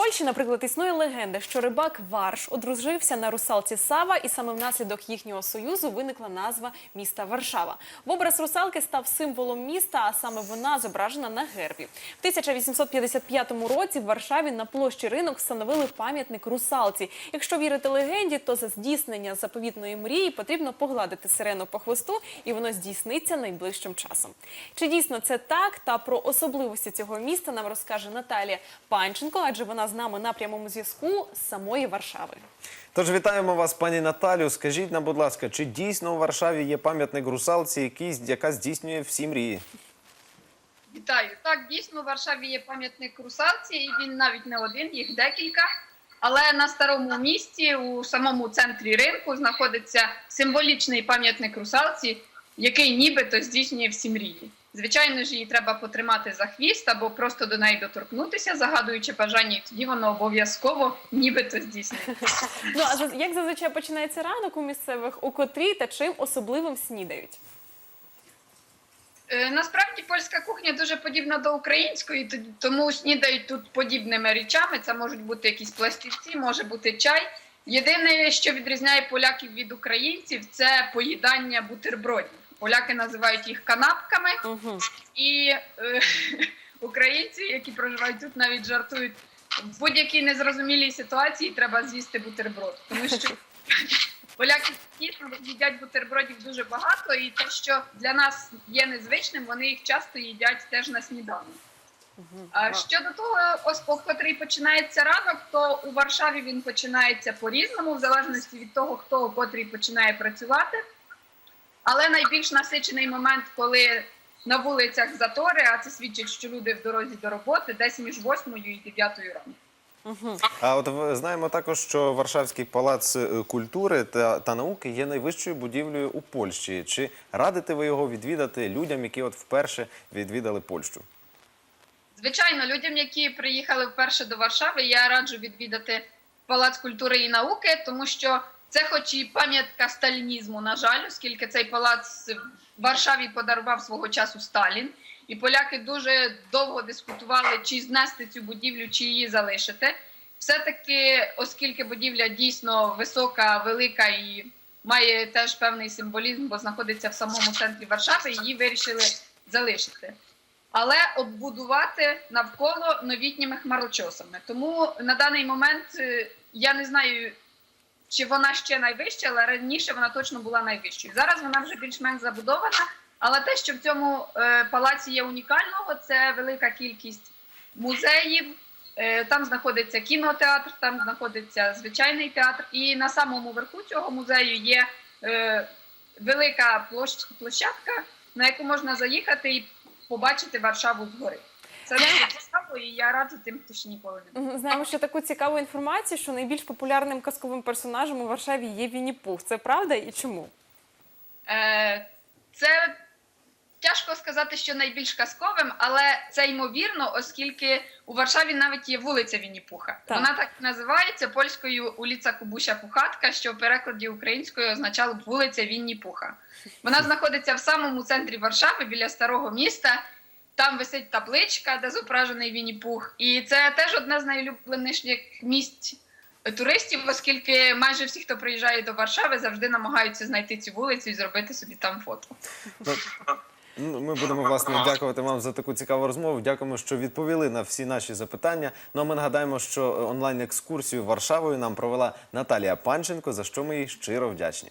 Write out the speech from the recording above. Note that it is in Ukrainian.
Польщі, наприклад, існує легенда, що рибак Варш одружився на русалці Сава, і саме внаслідок їхнього союзу виникла назва міста Варшава. В образ русалки став символом міста, а саме вона зображена на гербі. В 1855 році в Варшаві на площі ринок встановили пам'ятник русалці. Якщо вірити легенді, то за здійснення заповітної мрії потрібно погладити сирену по хвосту, і воно здійсниться найближчим часом. Чи дійсно це так? Та про особливості цього міста нам розкаже Наталія Панченко, адже вона з нами на прямому зв'язку з самої Варшави. Тож вітаємо вас, пані Наталю. Скажіть нам, будь ласка, чи дійсно у Варшаві є пам'ятник русалці, який, яка здійснює всі мрії? Вітаю. Так, дійсно, у Варшаві є пам'ятник русалці, і він навіть не один, їх декілька. Але на старому місті, у самому центрі ринку, знаходиться символічний пам'ятник русалці, який нібито здійснює всі мрії. Звичайно ж, її треба потримати за хвіст або просто до неї доторкнутися, загадуючи бажання, і тоді воно обов'язково нібито здійснює. Ну а як зазвичай починається ранок у місцевих, у котрій та чим особливим снідають? Е, Насправді польська кухня дуже подібна до української, тому снідають тут подібними речами. Це можуть бути якісь пластівці, може бути чай. Єдине, що відрізняє поляків від українців, це поїдання бутербродів. Поляки називають їх канапками, Угу. і е, українці, які проживають тут, навіть жартують в будь-якій незрозумілій ситуації треба з'їсти бутерброд, тому що поляки дійсно їдять бутербродів дуже багато, і те, що для нас є незвичним, вони їх часто їдять теж на сніданок. А щодо того, ось о котрий починається ранок, то у Варшаві він починається по-різному, в залежності від того, хто о котрій починає працювати. Але найбільш насичений момент, коли на вулицях затори, а це свідчить, що люди в дорозі до роботи, десь між 8 і 9 ранку. А от ви- знаємо також, що Варшавський палац е, культури та, та науки є найвищою будівлею у Польщі. Чи радите ви його відвідати людям, які от вперше відвідали Польщу? Звичайно, людям, які приїхали вперше до Варшави, я раджу відвідати Палац культури і науки, тому що це, хоч і пам'ятка сталінізму, на жаль, оскільки цей палац в Варшаві подарував свого часу Сталін, і поляки дуже довго дискутували, чи знести цю будівлю, чи її залишити. Все-таки, оскільки будівля дійсно висока, велика і має теж певний символізм, бо знаходиться в самому центрі Варшави, її вирішили залишити але оббудувати навколо новітніми хмарочосами. Тому на даний момент е, я не знаю, чи вона ще найвища, але раніше вона точно була найвищою. Зараз вона вже більш-менш забудована. Але те, що в цьому е, палаці є унікального, це велика кількість музеїв. Е, Там знаходиться кінотеатр, там знаходиться звичайний театр. І на самому верху цього музею є е, велика площ, площадка, на яку можна заїхати і побачити Варшаву згори. Це дуже цікаво, і я раджу тим, хто ще ніколи не був. Знаємо ще таку цікаву інформацію, що найбільш популярним казковим персонажем у Варшаві є Вінні Пух. Це правда і чому? Е, Це тяжко сказати, що найбільш казковим, але це ймовірно, оскільки у Варшаві навіть є вулиця Вінні-Пуха. Так. Вона так називається польською уліця Кубуся Пухатка, що в перекладі українською означало б вулиця Вінні-Пуха. Вона знаходиться в самому центрі Варшави біля старого міста. Там висить табличка, де зображений Вінні-Пух. І це теж одне з найулюбленіших місць туристів, оскільки майже всі, хто приїжджає до Варшави, завжди намагаються знайти цю вулицю і зробити собі там фото. Ну, ну, Ми будемо власне дякувати вам за таку цікаву розмову. Дякуємо, що відповіли на всі наші запитання. Ну а ми нагадаємо, що онлайн екскурсію Варшавою нам провела Наталія Панченко, за що ми їй щиро вдячні.